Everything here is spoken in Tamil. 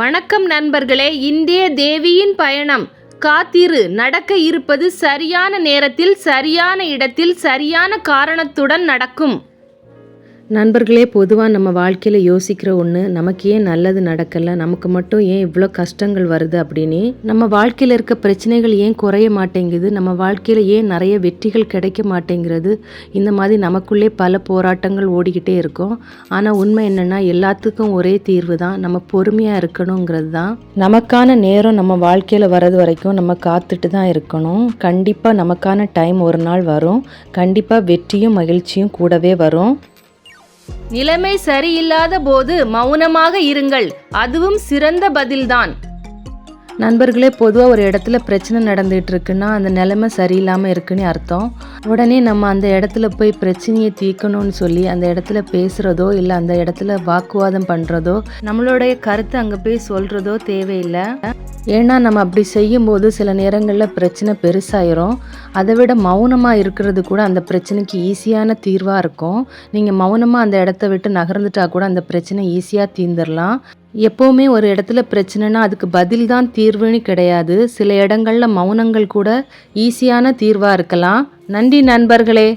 வணக்கம் நண்பர்களே இந்திய தேவியின் பயணம். காத்திரு நடக்க இருப்பது சரியான நேரத்தில் சரியான இடத்தில் சரியான காரணத்துடன் நடக்கும். நண்பர்களே பொதுவாக நம்ம வாழ்க்கையில் யோசிக்கிற ஒன்று நமக்கு ஏன் நல்லது நடக்கலை நமக்கு மட்டும் ஏன் இவ்வளோ கஷ்டங்கள் வருது அப்படின்னு நம்ம வாழ்க்கையில் இருக்க பிரச்சனைகள் ஏன் குறைய மாட்டேங்குது நம்ம வாழ்க்கையில் ஏன் நிறைய வெற்றிகள் கிடைக்க மாட்டேங்கிறது இந்த மாதிரி நமக்குள்ளே பல போராட்டங்கள் ஓடிக்கிட்டே இருக்கும். ஆனால் உண்மை என்னென்னா எல்லாத்துக்கும் ஒரே தீர்வு தான் நம்ம பொறுமையாக இருக்கணுங்கிறது தான். நமக்கான நேரம் நம்ம வாழ்க்கையில் வர்றது வரைக்கும் நம்ம காத்துட்டு தான் இருக்கணும். கண்டிப்பாக நமக்கான டைம் ஒரு நாள் வரும். கண்டிப்பாக வெற்றியும் மகிழ்ச்சியும் கூடவே வரும். நிலைமை சரியில்லாத போது மௌனமாக இருங்கள். அதுவும் சிறந்த பதில்தான். நண்பர்களே பொதுவாக ஒரு இடத்துல பிரச்சனை நடந்துகிட்டு இருக்குன்னா அந்த நிலைமை சரியில்லாமல் இருக்குன்னு அர்த்தம். உடனே நம்ம அந்த இடத்துல போய் பிரச்சனையை தீர்க்கணும்னு சொல்லி அந்த இடத்துல பேசுகிறதோ இல்லை அந்த இடத்துல வாக்குவாதம் பண்ணுறதோ நம்மளுடைய கருத்தை அங்கே போய் சொல்கிறதோ தேவையில்லை. ஏன்னா நம்ம அப்படி செய்யும்போது சில நேரங்களில் பிரச்சனை பெருசாயிரும். அதை விட மௌனமாக இருக்கிறது கூட அந்த பிரச்சனைக்கு ஈஸியான தீர்வாக இருக்கும். நீங்கள் மௌனமாக அந்த இடத்த விட்டு நகர்ந்துட்டா கூட அந்த பிரச்சனை ஈஸியாக தீர்ந்துடலாம் எப்போவுமே ஒரு இடத்துல பிரச்சனைனா அதுக்கு பதில் தான் தீர்வுன்னு கிடையாது. சில இடங்களில் மௌனங்கள் கூட ஈஸியான தீர்வாக இருக்கலாம். நன்றி நண்பர்களே.